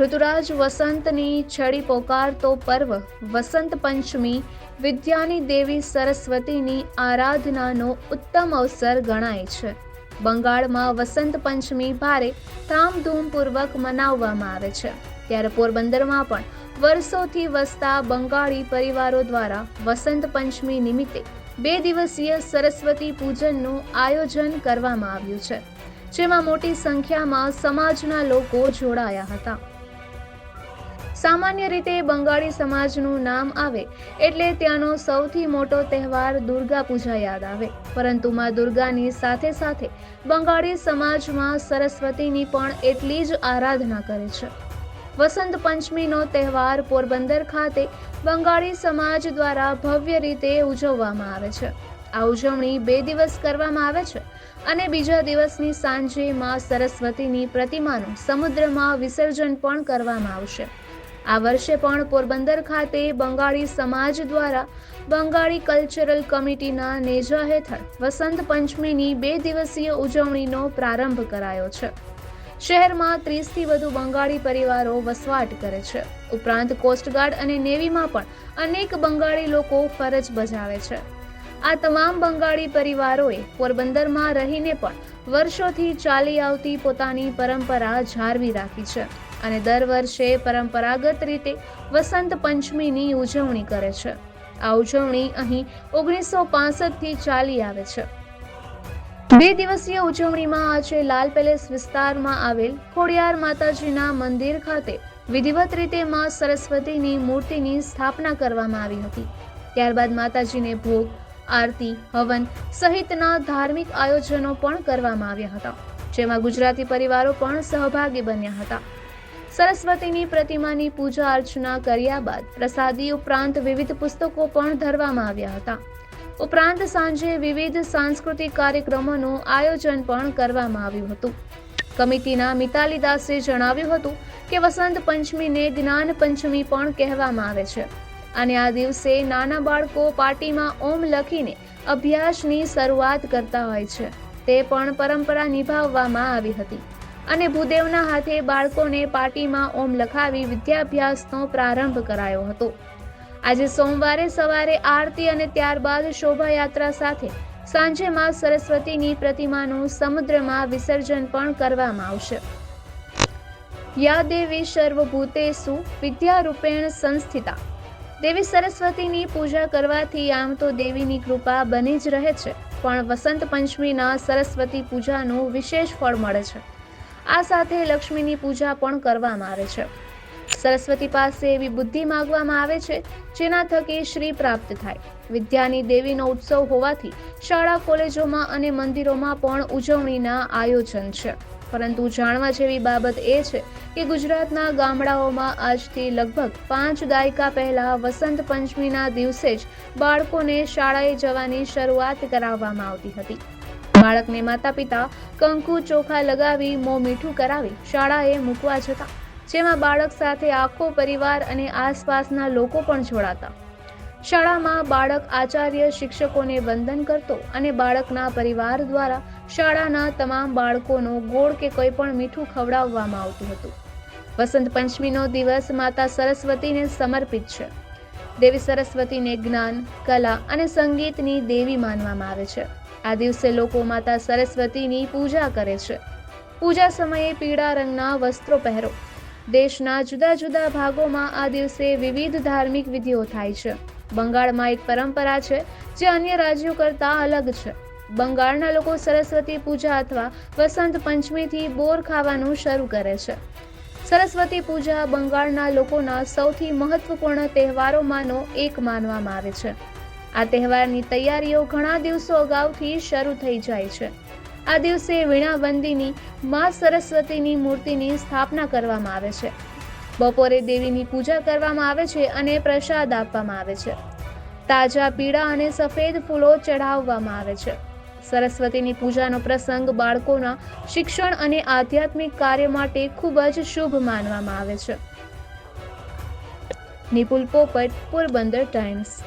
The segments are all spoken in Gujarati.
ઋતુરાજ વસંતની છડી પોકારતો પર્વ વસંત પંચમી વિદ્યાની દેવી સરસ્વતીની આરાધનાનો ઉત્તમ અવસર ગણાય છે. બંગાળમાં વસંત પંચમી ભારે ધામધૂમપૂર્વક મનાવવામાં આવે છે. ત્યારે પોરબંદરમાં પણ વર્ષોથી વસતા બંગાળી પરિવારો દ્વારા વસંત પંચમી નિમિત્તે બે દિવસીય સરસ્વતી પૂજનનું આયોજન કરવામાં આવ્યું છે. જેમાં મોટી સંખ્યામાં સમાજના લોકો જોડાયા હતા. સામાન્ય રીતે બંગાળી સમાજનું નામ આવે એટલે ત્યાંનો સૌથી મોટો તહેવાર દુર્ગા પૂજા યાદ આવે. પરંતુ માં દુર્ગાની સાથે સાથે બંગાળી સમાજમાં સરસ્વતીની પણ એટલી જ આરાધના કરે છે. વસંત પંચમીનો તહેવાર પોરબંદર ખાતે બંગાળી સમાજ દ્વારા ભવ્ય રીતે ઉજવવામાં આવે છે. આ ઉજવણી બે દિવસ કરવામાં આવે છે અને બીજા દિવસની સાંજે માં સરસ્વતીની પ્રતિમાનું સમુદ્રમાં વિસર્જન પણ કરવામાં આવશે. આ વર્ષે પણ પોરબંદર ખાતે બંગાળી સમાજ દ્વારા બંગાળી કલ્ચરલ કમિટીના નેજા હેઠળ વસંત પંચમીની બે દિવસીય ઉજવણીનો પ્રારંભ કરાયો છે. શહેરમાં ત્રીસથી વધુ બંગાળી પરિવારો વસવાટ કરે છે. ઉપરાંત કોસ્ટગાર્ડ અને નેવીમાં પણ અનેક બંગાળી લોકો ફરજ બજાવે છે. આ તમામ બંગાળી પરિવારોએ પોરબંદરમાં રહીને પણ વર્ષોથી ચાલી આવતી પોતાની પરંપરા જાળવી રાખી છે. અને દર વર્ષે પરંપરાગત રીતે વસંત પંચમીની ઉજવણી કરે છે. આ ઉજવણી અહીં ઓગણીસો પાસઠથી ચાલી આવે છે. બે દિવસીય ઉજવણીમાં આજે લાલ પેલેસ વિસ્તારમાં આવેલ ખોડિયાર માતાજીના મંદિર ખાતે વિધિવત રીતે માં સરસ્વતીની મૂર્તિની સ્થાપના કરવામાં આવી હતી. ત્યારબાદ માતાજીને ભોગ, આરતી, હવન સહિતના ધાર્મિક આયોજનો પણ કરવામાં આવ્યા હતા, જેમાં ગુજરાતી પરિવારો પણ સહભાગી બન્યા હતા. સરસ્વતીની પ્રતિમાની પૂજા અર્ચના કર્યા બાદ પ્રસાદી ઉપરાંત વિવિધ પુસ્તકો પણ ધરવામાં આવ્યા હતા. ઉપરાંત સાંજે વિવિધ સાંસ્કૃતિક કાર્યક્રમોનું આયોજન પણ કરવામાં આવ્યું હતું. કમિટીના મિતાલી દાસે જણાવ્યું હતું કે વસંત પંચમીને જ્ઞાન પંચમી પણ કહેવામાં આવે છે. અને આ દિવસે નાના બાળકો પાર્ટીમાં ઓમ લખીને અભ્યાસની શરૂઆત કરતા હોય છે. તે પણ પરંપરા નિભાવવામાં આવી હતી. અને ભૂદેવના હાથે બાળકોને પાટીમાં ઓમ લખાવી વિદ્યાભ્યાસનો પ્રારંભ કરાયો હતો. આજે સોમવારે સવારે આરતી અને ત્યારબાદ શોભાયાત્રા સાથે સાંજે માં સરસ્વતીની પ્રતિમાનું સમુદ્રમાં વિસર્જન પણ કરવામાં આવશે. યા દેવી સર્વભૂતેસુ વિદ્યારૂપેણ સંસ્થિતા. દેવી સરસ્વતીની પૂજા કરવાથી આમ તો દેવીની કૃપા બની જ રહે છે, પણ વસંત પંચમીના સરસ્વતી પૂજાનું વિશેષ ફળ મળે છે. આ સાથે લક્ષ્મીની પૂજા પણ કરવામાં આવે છે. સરસ્વતી પાસે એવી બુદ્ધિ માગવામાં આવે છે, જેના થકી શ્રી પ્રાપ્ત થાય. વિદ્યાની દેવીનો ઉત્સવ હોવાથી શાળા, કોલેજોમાં અને મંદિરોમાં પણ ઉજવણીના આયોજન છે. પરંતુ જાણવા જેવી બાબત એ છે કે ગુજરાતના ગામડાઓમાં આજથી લગભગ પાંચ દાયકા પહેલા વસંત પંચમીના દિવસે જ બાળકોને શાળાએ જવાની શરૂઆત કરાવવામાં આવતી હતી. બાળકને માતા પિતા કંકુ ચોખા લગાવી મોં મીઠું કરાવી શાળાએ મૂકવા જતા, જેમાં બાળક સાથે આખો પરિવાર અને આસપાસના લોકો પણ જોડાતા. શાળામાં બાળક આચાર્ય શિક્ષકોને વંદન કરતો અને બાળકના પરિવાર દ્વારા શાળાના તમામ બાળકોનો ગોળ કે કોઈ પણ મીઠું ખવડાવવામાં આવતું હતું. વસંત પંચમીનો દિવસ માતા સરસ્વતીને સમર્પિત છે. દેવી સરસ્વતીને જ્ઞાન, કલા અને સંગીતની દેવી માનવામાં આવે છે. આ દિવસે લોકો માતા સરસ્વતીની પૂજા કરે છે. પૂજા સમયે પીળા રંગના વસ્ત્રો પહેરો. દેશના જુદા જુદા ભાગોમાં આ દિવસે વિવિધ ધાર્મિક વિધિઓ થાય છે. બંગાળમાં એક પરંપરા છે જે અન્ય રાજ્યો કરતાં અલગ છે. બંગાળના લોકો સરસ્વતી પૂજા અથવા વસંત પંચમીથી બોર ખાવાનું શરૂ કરે છે. સરસ્વતી પૂજા બંગાળના લોકોના સૌથી મહત્વપૂર્ણ તહેવારોમાંનો એક માનવામાં આવે છે. આ તહેવારની તૈયારીઓ ઘણા દિવસો અગાઉથી શરૂ થઈ જાય છે. આ દિવસે વીણાબંદીની મા સરસ્વતીની મૂર્તિની સ્થાપના કરવામાં આવે છે. બપોરે દેવીની પૂજા કરવામાં આવે છે અને પ્રસાદ આપવામાં આવે છે. તાજા પીળા અને સફેદ ફૂલો ચઢાવવામાં આવે છે. સરસ્વતીની પૂજાનો પ્રસંગ બાળકોના શિક્ષણ અને આધ્યાત્મિક કાર્ય માટે ખૂબ જ શુભ માનવામાં આવે છે. નિપુલ પોપટ, પોરબંદર ટાઈમ્સ.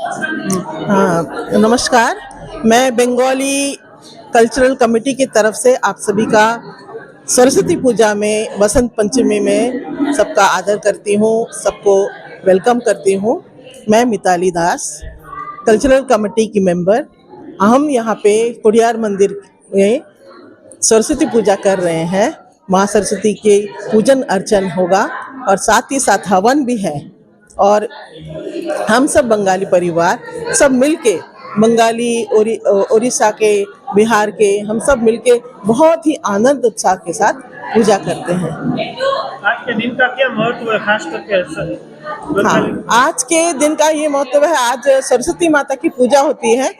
हाँ नमस्कार। मैं बंगाली कल्चरल कमेटी की तरफ़ से आप सभी का सरस्वती पूजा में, बसंत पंचमी में सबका आदर करती हूँ, सबको वेलकम करती हूँ। मैं मिताली दास, कल्चरल कमेटी की मेंबर हम यहाँ पे कुड़ियार मंदिर में सरस्वती पूजा कर रहे हैं। माँ सरस्वती के पूजन अर्चन होगा और साथ ही साथ हवन भी है। और हम सब बंगाली परिवार सब मिलके बंगाली उड़ीसा के बिहार के हम सब मिलके बहुत ही आनंद उत्साह के साथ पूजा करते हैं। आज के दिन का क्या महत्व है? खास करके हाँ आज के दिन का ये महत्व है आज सरस्वती माता की पूजा होती है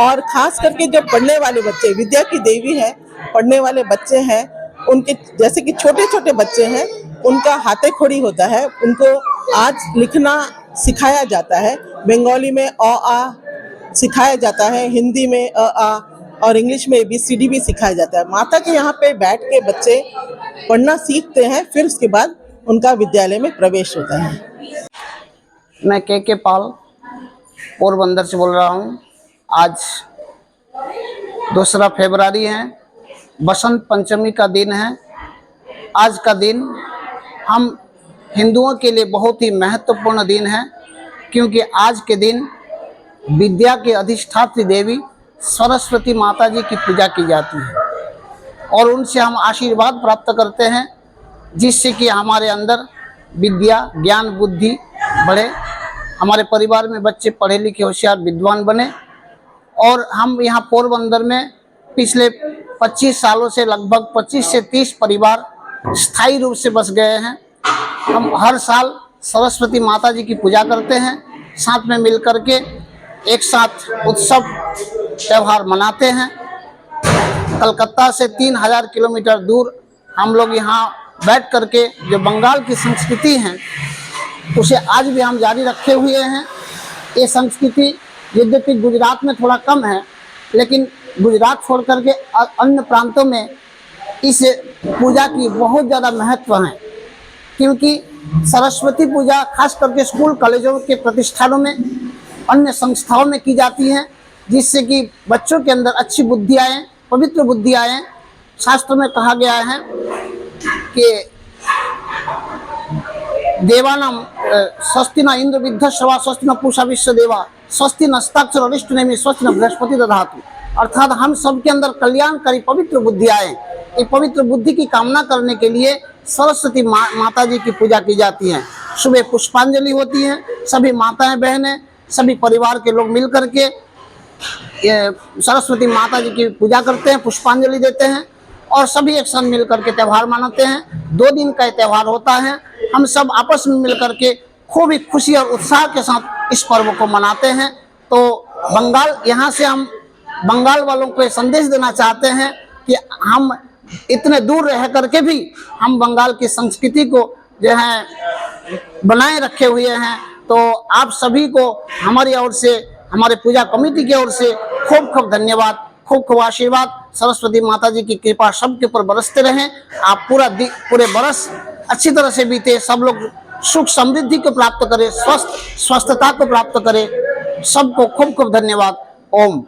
और खास करके जो पढ़ने वाले बच्चे विद्या की देवी है पढ़ने वाले बच्चे हैं उनके जैसे कि छोटे छोटे बच्चे हैं उनका हाथे खोड़ी होता है उनको आज लिखना सिखाया जाता है। बंगाली में अ, आ सिखाया जाता है, हिंदी में अ, आ और इंग्लिश में बी सी, डी, भी सिखाया जाता है। माता के यहाँ पे बैठ के बच्चे पढ़ना सीखते हैं, फिर उसके बाद उनका विद्यालय में प्रवेश होता है। मैं के के पाल, पोरबंदर से बोल रहा हूँ। आज दूसरा फरवरी है, बसंत पंचमी का दिन है। आज का दिन हम हिंदुओं के लिए बहुत ही महत्वपूर्ण दिन है, क्योंकि आज के दिन विद्या के अधिष्ठात्री देवी सरस्वती माता जी की पूजा की जाती है। और उनसे हम आशीर्वाद प्राप्त करते हैं, जिससे कि हमारे अंदर विद्या, ज्ञान, बुद्धि बढ़े, हमारे परिवार में बच्चे पढ़े लिखे होशियार, विद्वान बने। और हम यहाँ पोरबंदर में पिछले 25 सालों से लगभग 25 से 30 परिवार स्थायी रूप से बस गए हैं। हम हर साल सरस्वती माता जी की पूजा करते हैं। साथ में मिल करके एक साथ उत्सव, त्यौहार मनाते हैं। कलकत्ता से तीन हज़ार किलोमीटर दूर हम लोग यहाँ बैठ करके जो बंगाल की संस्कृति है, उसे आज भी हम जारी रखे हुए हैं। ये संस्कृति यद्यपि गुजरात में थोड़ा कम है, लेकिन गुजरात छोड़ करके अन्य प्रांतों में इस पूजा की बहुत ज़्यादा महत्व है। क्योंकि सरस्वती पूजा खास करके स्कूल, कॉलेजों के प्रतिष्ठानों में, अन्य संस्थाओं में की जाती है, जिससे कि बच्चों के अंदर अच्छी बुद्धि आए, पवित्र बुद्धि आए। शास्त्र में कहा गया है कि देवानाम स्वस्ति न इंद्र विद्धस्वा स्वस्ति न पूषा विश्व देवा स्वस्ति नस्ताक्षर अरिष्ट नेमी स्वस्ति न बृहस्पति दधातु। अर्थात हम सबके अंदर कल्याणकारी पवित्र बुद्धि आए। ये पवित्र बुद्धि की कामना करने के लिए सरस्वती मा, माता जी की पूजा की जाती है। सुबह पुष्पांजलि होती है सभी माताएँ बहनें सभी परिवार के लोग मिल करके सरस्वती माता जी की पूजा करते हैं पुष्पांजलि देते हैं और सभी एक साथ मिल करके त्यौहार मनाते हैं। दो दिन का त्यौहार होता है। हम सब आपस में मिल करके खूब ही खुशी और उत्साह के साथ इस पर्व को मनाते हैं। तो बंगाल यहाँ से हम बंगाल वालों को संदेश देना चाहते हैं कि हम इतने दूर रह करके भी हम बंगाल की संस्कृति को जो है, बनाए रखे हुए हैं। तो आप सभी को हमारी ओर से, हमारे पूजा कमेटी की ओर से खूब खूब धन्यवाद, खूब खूब आशीर्वाद। सरस्वती माता जी की कृपा सबके ऊपर बरसते रहें। आप पूरा पूरे बरस अच्छी तरह से बीते, सब लोग सुख समृद्धि को प्राप्त करें, स्वस्थ, स्वस्थता को प्राप्त करें। सबको खूब खूब धन्यवाद। ओम।